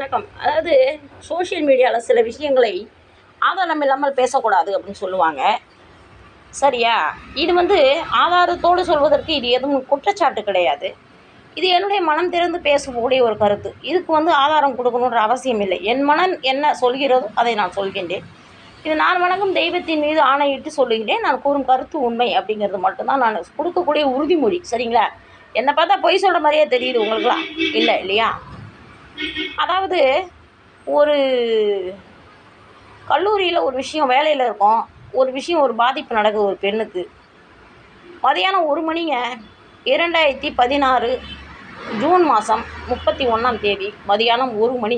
வணக்கம். அதாவது சோஷியல் மீடியாவில் சில விஷயங்களை ஆதாரம் இல்லாமல் பேசக்கூடாது அப்படின்னு சொல்லுவாங்க. சரியா? இது வந்து ஆதாரத்தோடு சொல்வதற்கு இது எதுவும் குற்றச்சாட்டு கிடையாது. இது என்னுடைய மனம் திறந்து பேசக்கூடிய ஒரு கருத்து. இதுக்கு வந்து ஆதாரம் கொடுக்கணுன்ற அவசியம் இல்லை. என் மனம் என்ன சொல்கிறதோ அதை நான் சொல்கின்றேன். இது நான் வணங்கும் தெய்வத்தின் மீது ஆணையிட்டு சொல்லுகிறேன் நான் கூறும் கருத்து உண்மை அப்படிங்கிறது மட்டும்தான் நான் கொடுக்கக்கூடிய உறுதிமொழி. சரிங்களா? என்னை பார்த்தா பொய் சொல்கிற மாதிரியே தெரியுது உங்களுக்குலாம் இல்லை இல்லையா? அதாவது ஒரு கல்லூரியில் ஒரு விஷயம் வேலையில் இருக்கும். ஒரு விஷயம் ஒரு பாதிப்பு நடக்குது ஒரு பெண்ணுக்கு. மதியானம் ஒரு மணிங்க இரண்டாயிரத்தி பதினாறு ஜூன் மாதம் முப்பத்தி ஒன்றாம் தேதி மதியானம் ஒரு மணி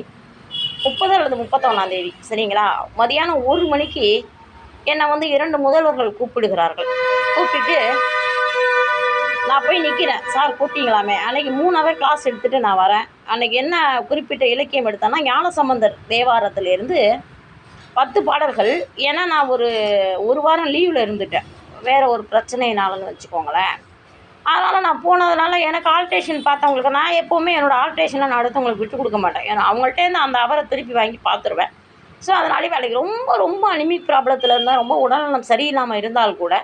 முப்பது அல்லது முப்பத்தொன்னாம் தேதி சரிங்களா? மதியானம் ஒரு மணிக்கு என்னை வந்து இரண்டு முதல்வர்கள் கூப்பிடுகிறார்கள். கூப்பிட்டு நான் போய் நிற்கிறேன் சார் கூட்டிங்களாமே அன்றைக்கி மூணு ஹவர் கிளாஸ் எடுத்துகிட்டு நான் வரேன். அன்றைக்கி என்ன குறிப்பிட்ட இலக்கியம் எடுத்தேன்னா ஞானசம்பந்தர் தேவாரத்துலேருந்து பத்து பாடல்கள். ஏன்னா நான் ஒரு ஒரு வாரம் லீவில் இருந்துட்டேன். வேறு ஒரு பிரச்சனைனாலன்னு வச்சுக்கோங்களேன். அதனால் நான் போனதுனால எனக்கு ஆல்ட்ரேஷன் பார்த்தவங்களுக்கு நான் எப்போவுமே என்னோடய ஆல்ட்ரேஷனை நான் அடுத்தவங்களுக்கு விட்டு கொடுக்க மாட்டேன். ஏன்னா அவங்கள்ட்டேருந்து அந்த அவரை திருப்பி வாங்கி பார்த்துருவேன் ஸோ அதனாலே வேலைக்கு ரொம்ப ரொம்ப அனிமிக் ப்ராப்ளத்தில் இருந்தால் ரொம்ப உடல்நலம் சரியில்லாமல் இருந்தால் கூட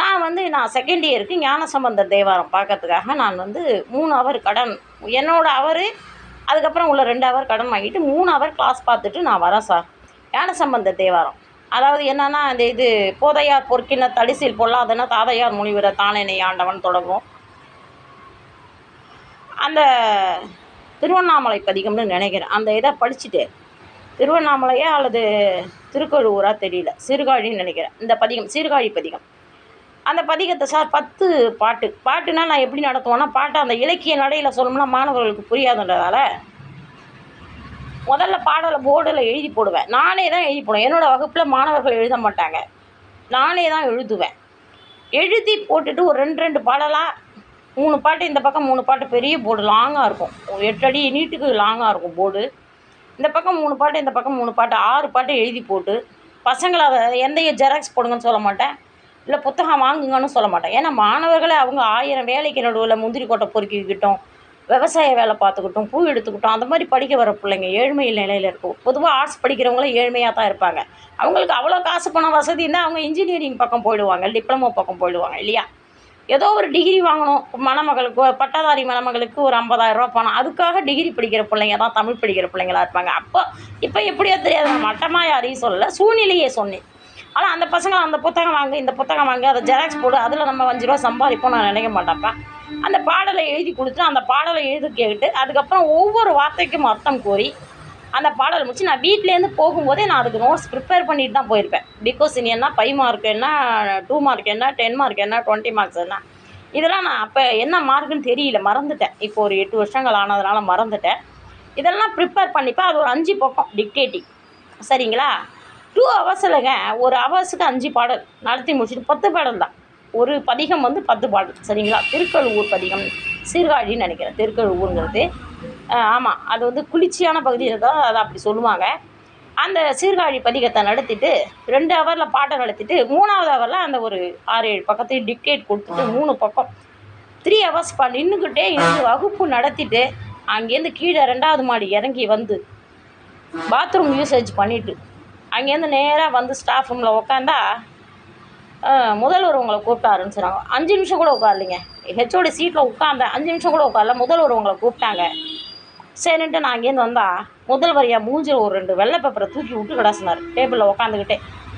நான் வந்து நான் செகண்ட் இயருக்கு ஞானசம்பந்தர் தேவாரம் பார்க்கறதுக்காக நான் வந்து மூணு ஹவர் கடன் என்னோடய அவர் அதுக்கப்புறம் உள்ள ரெண்டு அவர் கடன் வாங்கிட்டு மூணு அவர் கிளாஸ் பார்த்துட்டு நான் வரேன் சார் ஞானசம்பந்தர் தேவாரம். அதாவது என்னென்னா அந்த இது போதையார் பொற்கின தடிசில் பொல்லாதன தாதையார் முனிவர தானேனை ஆண்டவன் தொடங்கும் அந்த திருவண்ணாமலை பதிகம்னு நினைக்கிறேன். அந்த இதை படிச்சுட்டு திருவண்ணாமலையா அல்லது திருக்கழுவூரா தெரியல. சீர்காழின்னு நினைக்கிறேன். இந்த பதிகம் சீர்காழி பதிகம். அந்த பதிகத்தை சார் பத்து பாட்டு. பாட்டுனா நான் எப்படி நடத்துவேன்னா பாட்டை அந்த இலக்கிய நடையில் சொல்லணும்னா மாணவர்களுக்கு புரியாதுன்றதால முதல்ல பாடலை போர்டில் எழுதி போடுவேன். நானே தான் எழுதி போடுவேன். என்னோடய வகுப்பில் மாணவர்கள் எழுத மாட்டாங்க. நானே தான் எழுதுவேன். எழுதி போட்டுட்டு ஒரு ரெண்டு ரெண்டு பாடலாக மூணு பாட்டு இந்த பக்கம் மூணு பாட்டு பெரிய போர்டு லாங்காக இருக்கும். ஒரு எட்டு அடி நீட்டுக்கு லாங்காக இருக்கும் போர்டு. இந்த பக்கம் மூணு பாட்டு இந்த பக்கம் மூணு பாட்டு ஆறு பாட்டு எழுதி போட்டு பசங்களை அதை எந்த ஜெராக்ஸ் போடுங்கன்னு சொல்ல மாட்டேன். இல்லை புத்தகம் வாங்குங்கன்னு சொல்ல மாட்டேன். ஏன்னா மாணவர்களை அவங்க ஆயிரம் வேலைக்கு நடுவில் முந்திரி கொட்டை பொறுக்கிக்கிட்டோம் விவசாய வேலை பார்த்துக்கிட்டோம் பூ எடுத்துக்கிட்டோம் அந்த மாதிரி படிக்க வர பிள்ளைங்க ஏழ்மை நிலையில் இருக்கும் பொதுவாக ஆர்ட்ஸ் படிக்கிறவங்களும் ஏழ்மையாக தான் இருப்பாங்க. அவங்களுக்கு அவ்வளோ காசு பணம் வசதி இருந்தால் அவங்க இன்ஜினியரிங் பக்கம் போயிடுவாங்க டிப்ளமோ பக்கம் போயிடுவாங்க இல்லையா? ஏதோ ஒரு டிகிரி வாங்கணும் மணமகளுக்கு பட்டதாரி மணமகளுக்கு ஒரு ஐம்பதாயிரரூபா பணம். அதுக்காக டிகிரி படிக்கிற பிள்ளைங்க தான் தமிழ் படிக்கிற பிள்ளைங்களா இருப்பாங்க. அப்போ இப்போ எப்படியோ தெரியாது. மட்டமாக யாரையும் சொல்லலை சூழ்நிலையே சொன்னேன். ஆனால் அந்த பசங்க அந்த புத்தகம் வாங்கி இந்த புத்தகம் வாங்க அதை ஜெராக்ஸ் போடு அதில் நம்ம அஞ்சு ரூபா சம்பாதிப்போம் நான் நினைக்க மாட்டேன்ப்பா. அந்த பாடலை எழுதி கொடுத்து அந்த பாடலை எழுதி கேட்டு அதுக்கப்புறம் ஒவ்வொரு வார்த்தைக்கும் அர்த்தம் கோரி அந்த பாடலை முடிச்சு நான் வீட்டிலேருந்து போகும்போதே நான் அதுக்கு நோட்ஸ் ப்ரிப்பேர் பண்ணிட்டு தான் போயிருப்பேன். பிகாஸ் இனி என்ன ஃபைவ் மார்க் என்ன டூ மார்க் என்ன டென் மார்க் என்ன டுவெண்ட்டி மார்க்ஸ் என்ன? இதெல்லாம் நான் அப்போ என்ன மார்க்குன்னு தெரியல மறந்துட்டேன். இப்போ ஒரு எட்டு வருஷங்கள் ஆனதுனால மறந்துட்டேன். இதெல்லாம் ப்ரிப்பேர் பண்ணிப்பேன். அது ஒரு அஞ்சு பக்கம் டிக்டேட்டிங் சரிங்களா? டூ ஹவர்ஸில்ங்க ஒரு ஹவர்ஸுக்கு அஞ்சு பாடல். நடத்தி முடிச்சுட்டு பத்து பாடல் தான். ஒரு பதிகம் வந்து பத்து பாடல். சரிங்களா? திருக்கழுவூர் பதிகம். சீர்காழின்னு நினைக்கிறேன். திருக்கழுவூருங்கிறது. ஆமாம் அது வந்து குளிர்ச்சியான பகுதியில் தான் அதை அப்படி சொல்லுவாங்க. அந்த சீர்காழி பதிகத்தை நடத்திட்டு ரெண்டு ஹவரில் பாட்டை நடத்திட்டு மூணாவது ஹவரில் அந்த ஒரு ஆறு ஏழு பக்கத்தையும் டிக்டேட் கொடுத்துட்டு மூணு பக்கம் த்ரீ ஹவர்ஸ் பா நின்றுக்கிட்டே இருந்து வகுப்பு நடத்திட்டு அங்கேருந்து கீழே ரெண்டாவது மாடி இறங்கி வந்து பாத்ரூம் யூசேஜ் பண்ணிவிட்டு அங்கேருந்து நேராக வந்து ஸ்டாஃப் ரூமில் உக்காந்தா முதல்வர் உங்களை கூப்பிட்டாருன்னு சொன்னாங்க அஞ்சு நிமிஷம் கூட உட்காரலிங்க. ஹெச்ஓடி சீட்டில் உட்காந்தேன் அஞ்சு நிமிஷம் கூட உட்காரல. முதல்வர் உங்களை கூப்பிட்டாங்க. சரின்ட்டு நான் அங்கேருந்து வந்தால் முதல்வர் என் மூஞ்சில் ஒரு ரெண்டு வெள்ளை பேப்பரை தூக்கி விட்டு கிடாசினார் டேபிளில் உட்காந்துக்கிட்டே.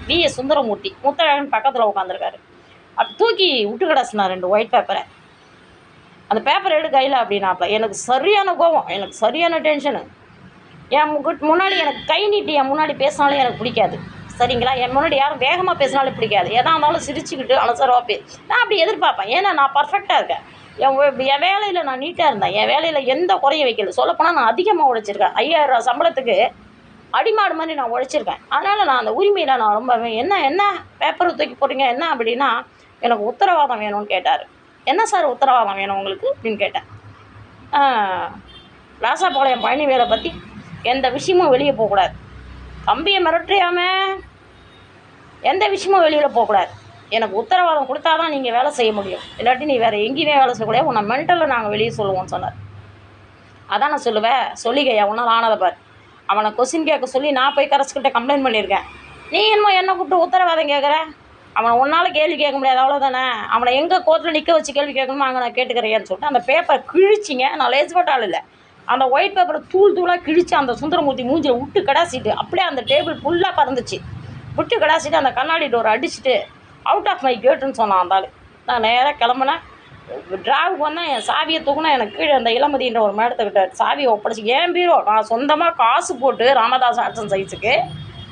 வி. எஸ். சுந்தரமூர்த்தி முத்தழகன் பக்கத்தில் உட்காந்துருக்காரு அப்படி தூக்கி விட்டு கிடாசினார் ரெண்டு ஒயிட் பேப்பரை அந்த பேப்பர் எடு கையில் அப்படின்னாப்ப எனக்கு சரியான கோவம் எனக்கு சரியான டென்ஷனு என் முன்னாடி எனக்கு கை நீட்டி என் முன்னாடி பேசினாலும் எனக்கு பிடிக்காது. சரிங்களா? என் முன்னாடி யாரும் வேகமாக பேசினாலும் பிடிக்காது. எதா இருந்தாலும் சிரிச்சுக்கிட்டு அலசரவா பே நான் அப்படி எதிர்பார்ப்பேன். ஏன்னா நான் பர்ஃபெக்டாக இருக்கேன். என் என் வேலையில் நான் நீட்டாக இருந்தேன். என் வேலையில் எந்த குறையும் வைக்கல. சொல்லப்போனால் நான் அதிகமாக உழைச்சிருக்கேன். ஐயாயிரம் சம்பளத்துக்கு அடிமாடு மாதிரி நான் உழைச்சிருக்கேன். அதனால் நான் அந்த உரிமையில் நான் ரொம்ப என்ன என்ன பேப்பரை தூக்கி போடுறீங்க என்ன அப்படின்னா எனக்கு உத்தரவாதம் வேணும்னு கேட்டார். என்ன சார் உத்தரவாதம் வேணும் உங்களுக்கு? அப்படின்னு கேட்டேன். ராசாபாளையம் பழனி வேலை பற்றி எந்த விஷயமும் வெளியே போகக்கூடாது. தம்பியை மிரட்டுறியாம? எந்த விஷயமும் வெளியில் போகக்கூடாது. எனக்கு உத்தரவாதம் கொடுத்தா தான் நீங்கள் வேலை செய்ய முடியும். இல்லாட்டி நீ வேறு எங்கேயுமே வேலை செய்யக்கூடாது உன்னை மென்டலில் நாங்கள் வெளியே சொல்லுவோம்னு சொன்னார். அதான் நான் சொல்லுவேன். சொல்லிக்கையா உன்னால் ஆனதை பார். அவனை கொஸ்டின் கேட்க சொல்லி நான் போய் கரசுக்கிட்ட கம்ப்ளைண்ட் பண்ணியிருக்கேன். நீ என்னமோ என்ன கூப்பிட்டு உத்தரவாதம் கேட்குற? அவனை உன்னால் கேள்வி கேட்க முடியாது. அவ்வளோதானே அவனை எங்கே கோர்ட்டில் நிற்க வச்சு கேள்வி கேட்கணுமோ அங்கே நான் கேட்டுக்கிறேன்னு சொல்லிட்டு அந்த பேப்பரை கிழிச்சிங்க. நான் லேஸ்பட்ட ஆள் இல்லை. அந்த ஒயிட் பேப்பரை தூள் தூளாக கிழிச்சு அந்த சுந்தரமூர்த்தி மூஞ்சில் விட்டு கடாசிட்டு அப்படியே அந்த டேபிள் ஃபுல்லாக பறந்துச்சு. விட்டு கடாசிட்டு அந்த கண்ணாடி டோர் அடிச்சுட்டு அவுட் ஆஃப் மை கேட்டுன்னு சொன்னான் அந்த ஆள். நான் நேராக கிளம்புனேன். டிராவுக்கு வந்தால் என் சாவியை தூக்குனா எனக்கு கீழே அந்த இளமதின்ற ஒரு மேடத்துக்கிட்ட சாவியை ஒப்படைச்சி ஏன் பீரோ நான் சொந்தமாக காசு போட்டு ராமதாஸ் ஆர்ட்ஸ் சைஸுக்கு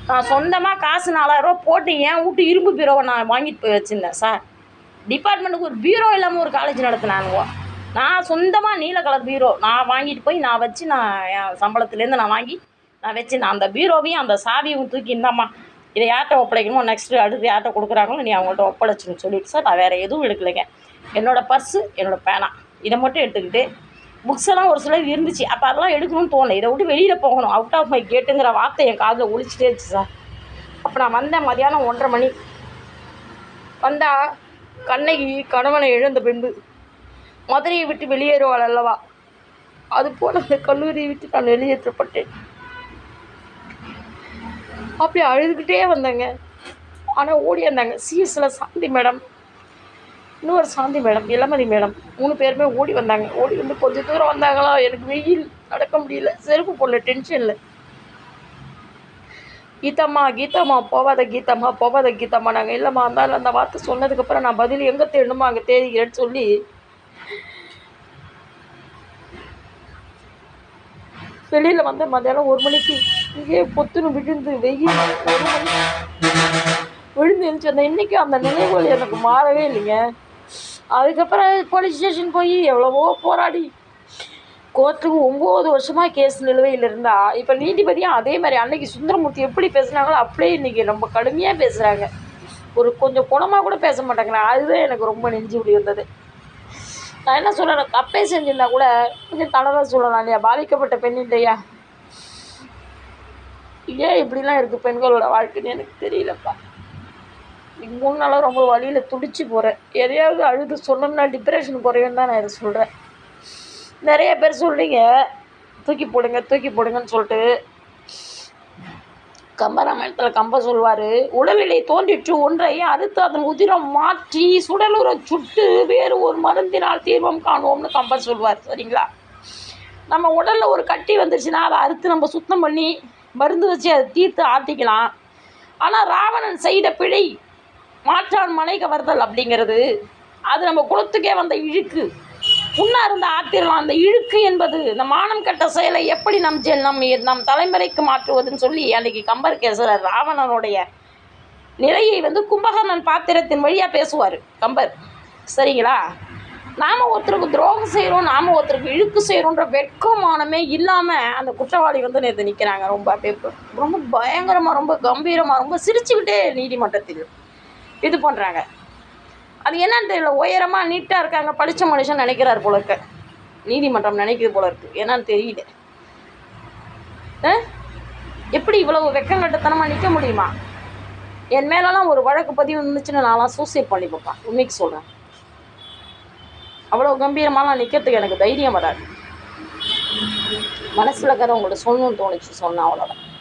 நான் சொந்தமாக காசு நாலாயிரரூவா போட்டு ஏன் விட்டு இரும்பு பீரோவை நான் வாங்கிட்டு போய் வச்சுருந்தேன் சார். டிபார்ட்மெண்ட்டுக்கு ஒரு பீரோ இல்லாமல் ஒரு காலேஜ் நடத்தினானுவோ நான் சொந்தமாக நீல கலர் பீரோ நான் வாங்கிட்டு போய் நான் வச்சு நான் என் சம்பளத்துலேருந்து நான் வாங்கி நான் வச்சு நான் அந்த பீரோவையும் அந்த சாவியும் தூக்கி இந்தாம்மா இதை யார்கிட்ட ஒப்படைக்கணுமோ நெக்ஸ்ட்டு அடுத்து யார்கிட்ட கொடுக்குறாங்களோ நீ அவங்கள்ட்ட ஒப்படைச்சின்னு சொல்லிட்டு சார் நான் வேறு எதுவும் எடுக்கலைங்க. என்னோடய பர்ஸு என்னோடய பேனா இதை மட்டும் எடுத்துக்கிட்டு புக்ஸ் எல்லாம் ஒரு சிலர் இருந்துச்சு. அப்போ அதெல்லாம் எடுக்கணும்னு தோணலை. இதை விட்டு வெளியில் போகணும். அவுட் ஆஃப் மை கேட்டுங்கிற வார்த்தை என் காதில் ஒழிச்சிட்டே இருந்துச்சு சார் அப்போ நான் வந்தேன் மதியானம் ஒன்றரை மணி. வந்தால் கண்ணகி கணவனை எழுந்த பின்பு மதுரையை விட்டு வெளியேறுவாள் அல்லவா? அதுபோல் அந்த கல்லூரியை விட்டு நான் வெளியேற்றப்பட்டேன். அப்படியே அழுதுகிட்டே வந்தேங்க. ஆனால் ஓடி வந்தாங்க. சிஎஸ்சில் சாந்தி மேடம். இன்னொரு சாந்தி மேடம் இளமதி மேடம். மூணு பேருமே ஓடி வந்தாங்க. ஓடி வந்து கொஞ்சம் தூரம் வந்தாங்களா? எனக்கு வெயில் நடக்க முடியல. செருப்பு போடல டென்ஷனில் கீதாம்மா கீதாம்மா போவாத கீதாம்மா போவாத கீதாம்மா. நாங்கள் இல்லைம்மா இருந்தாலும் அந்த வார்த்தை சொன்னதுக்கப்புறம் நான் பதில் எங்கே தேடணுமோ அங்கே தேடிக்கிறேன்னு சொல்லி வெளியில் வந்த மத்தியானம் ஒரு மணிக்கு இங்கே பொத்துன்னு விழுந்து வெயில் ஒரு மணி விழுந்து எழுந்துச்சு. அந்த இன்றைக்கி அந்த நினைவுகள் எனக்கு மாறவே இல்லைங்க. அதுக்கப்புறம் போலீஸ் ஸ்டேஷன் போய் எவ்வளவோ போராடி. கோர்ட்டுக்கு ஒம்பது வருஷமாக கேஸ் நிலுவையில் இருந்தால் இப்போ நீதிபதியும் அதே மாதிரி அன்னைக்கு சுந்தரமூர்த்தி எப்படி பேசுனாங்களோ அப்படியே இன்றைக்கி ரொம்ப கடுமையாக பேசுகிறாங்க ஒரு கொஞ்சம் குணமாக கூட பேச மாட்டாங்களா அதுதான் எனக்கு ரொம்ப நெஞ்சு வலி வந்தது. நான் என்ன சொல்கிறேன் தப்பே செஞ்சிருந்தா கூட கொஞ்சம் தளராக சொல்லலாம் இல்லையா? பாதிக்கப்பட்ட பெண் இல்லையா? ஏன் இப்படிலாம் இருக்குது பெண்களோட வாழ்க்கைன்னு எனக்கு தெரியலப்பா. இன்னைக்கு மூணு நாளாக ரொம்ப வழியில் துடிச்சு போகிறேன் எதையாவது அழுது சொல்லணும்னா டிப்ரெஷன் குறையும் தான் நான் இதை சொல்கிறேன் நிறைய பேர் சொல்கிறீங்க தூக்கி போடுங்க தூக்கி போடுங்கன்னு சொல்லிட்டு கம்பராமாயணத்தில் கம்ப சொல்வார் உடலிலே தோன்றிற்று ஒன்றை அறுத்து அதன் உதிரம் மாற்றி சுடலுற சுட்டு வேறு ஒரு மருந்தினால் தீர்வம் காணுவோம்னு கம்பர் சொல்வார். சரிங்களா? நம்ம உடலில் ஒரு கட்டி வந்துச்சுன்னா அதை அறுத்து நம்ம சுத்தம் பண்ணி மருந்து வச்சு அதை தீர்த்து ஆட்டிக்கலாம். ஆனால் ராவணன் செய்த பிழை மாற்றான் மனை கவர்தல் அப்படிங்கிறது அது நம்ம குலத்துக்கே வந்த இழுக்கு. புண்ணா இருந்த ஆத்திரலாம் அந்த இழுக்கு என்பது இந்த மானம் கட்ட செயலை எப்படி நம் நம் நம் தலைமுறைக்கு மாற்றுவதுன்னு சொல்லி அன்றைக்கி கம்பர் ராவணனுடைய நிலையை வந்து கும்பகர்ணன் பாத்திரத்தின் வழியாக பேசுவார். கம்பர் சரிங்களா? நாம் ஒருத்தருக்கு துரோகம் செய்கிறோம் நாம் ஒருத்தருக்கு இழுக்கு செய்கிறோன்ற வெட்கமானமே இல்லாமல் அந்த குற்றவாளி வந்து நேற்று நிற்கிறாங்க ரொம்ப அப்படியே ரொம்ப பயங்கரமாக ரொம்ப கம்பீரமாக ரொம்ப சிரிச்சுக்கிட்டே நீதிமன்றத்தில் இது பண்ணுறாங்க அது என்னன்னு தெரியல. உயரமாக நீட்டாக இருக்காங்க. படித்த மனுஷன் நினைக்கிறார் போல இருக்க. நீதிமன்றம் நினைக்கிறது போல இருக்கு. என்னன்னு தெரியல. ஆ? எப்படி இவ்வளவு வெக்கங்கட்டத்தனமாக நிற்க முடியுமா? என் மேலெல்லாம் ஒரு வழக்கு பதிவு இருந்துச்சுன்னு நான்லாம் சூசைட் பண்ணி பார்ப்பேன் உண்மைக்கு சொல்கிறேன் அவ்வளோ கம்பீரமாலாம் நிற்கிறதுக்கு எனக்கு தைரியம் வராது. மனசில் இருக்கிறத உங்கள்ட்ட சொல்லணும்னு தோணுச்சு சொன்னேன் அவ்வளோதான்